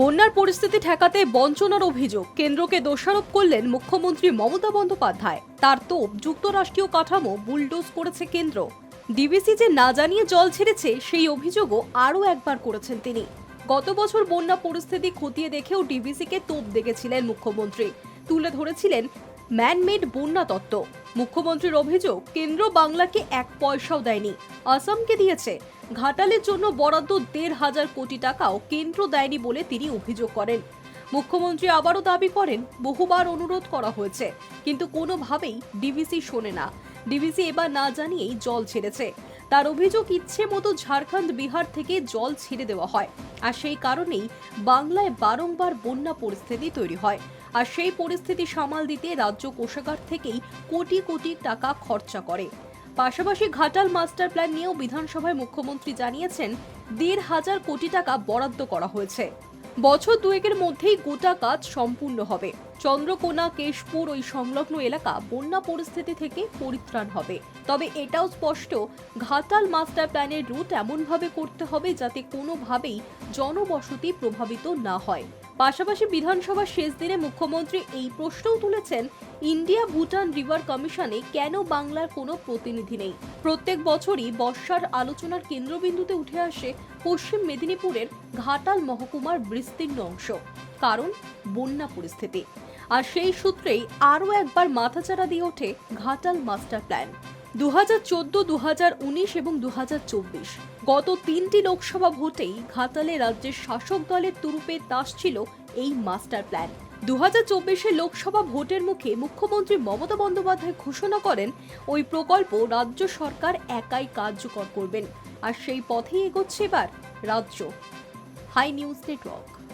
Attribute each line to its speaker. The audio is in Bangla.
Speaker 1: বন্যার পরিস্থিতি ঠেকাতে বঞ্চনার অভিযোগ। কেন্দ্রকে দোষারোপ করলেন মুখ্যমন্ত্রী মমতা বন্দ্যোপাধ্যায়। তার তোপ, যুক্তরাষ্ট্রীয় কাঠামো বুলডোজ করেছে কেন্দ্র। ডিবিসি যে না জানিয়ে জল ছেড়েছে, সেই অভিযোগও আরও একবার করেছেন তিনি। গত বছর বন্যা পরিস্থিতি খতিয়ে দেখেও ডিবিসিকে তোপ দেখেছিলেন মুখ্যমন্ত্রী। তুলে ধরেছিলেন ম্যানমেড বন্যা তত্ত্ব। মুখ্যমন্ত্রীর অভিযোগ, কেন্দ্র বাংলাকে এক পয়সাও দেয়নি। আসামকে দিয়েছে, ঘাটালের জন্য বরাদ্দ দেড় হাজার কোটি টাকাও কেন্দ্র দেয়নি বলে তিনি অভিযোগ করেন। মুখ্যমন্ত্রী আবারও দাবি করেন, বহুবার অনুরোধ করা হয়েছে, কিন্তু কোনোভাবেই ডিভিসি শোনে না। ডিভিসি এবার না জানিয়েই জল ছেড়েছে। তার অভিযোগ ইচ্ছে মতো ঝাড়খণ্ড, বিহার থেকে জল ছেড়ে দেওয়া হয়। আর সেই কারণেই বাংলায় বারংবার বন্যা পরিস্থিতি তৈরি হয়। আর সেই পরিস্থিতি সামাল দিতে রাজ্য কোষাগার থেকেই কোটি কোটি টাকা খরচা করে। পাশাপাশি ঘাটাল মাস্টার প্ল্যান নিয়েও বিধানসভায় মুখ্যমন্ত্রী জানিয়েছেন, দেড় হাজার কোটি টাকা বরাদ্দ করা হয়েছে। বছর দুয়েকের মধ্যেই গোটা কাজ সম্পূর্ণ হবে। চন্দ্রকোনা, কেশপুর ওই সংলগ্ন এলাকা বন্যা পরিস্থিতি থেকে পরিত্রাণ হবে। তবে এটাও স্পষ্ট, ঘাটাল মাস্টার প্ল্যানের রুট এমনভাবে করতে হবে যাতে কোনোভাবেই জনবসতি প্রভাবিত না হয়। পাশাপাশি বিধানসভার শেষ দিনে মুখ্যমন্ত্রী এই প্রশ্নও তুলেছেন, ইন্ডিয়া ভুটান রিভার কমিশনে কেন বাংলার কোনো প্রতিনিধি নেই? প্রত্যেক বছরই বর্ষার আলোচনার কেন্দ্রবিন্দুতে উঠে আসে পশ্চিম মেদিনীপুরের ঘাটাল মহকুমার বিস্তীর্ণ অংশ। কারণ, বন্যা পরিস্থিতি। আর সেই সূত্রেই আরও একবার মাথাচাড়া দিয়ে ওঠে ঘাটাল মাস্টার প্ল্যান। দু হাজার চোদ্দ দু হাজার উনিশ এবং দু হাজার চব্বিশ। গত তিনটি লোকসভা ভোটেই ঘাটালে রাজ্যের শাসক দলের তুরুপে তাস ছিল এই মাস্টার প্ল্যান। দু হাজার লোকসভা ভোটের মুখে মুখ্যমন্ত্রী মমতা বন্দ্যোপাধ্যায় ঘোষণা করেন, ওই প্রকল্প রাজ্য সরকার একাই কার্যকর করবেন। আর সেই পথেই এগোচ্ছে এবার রাজ্য। Hi news network.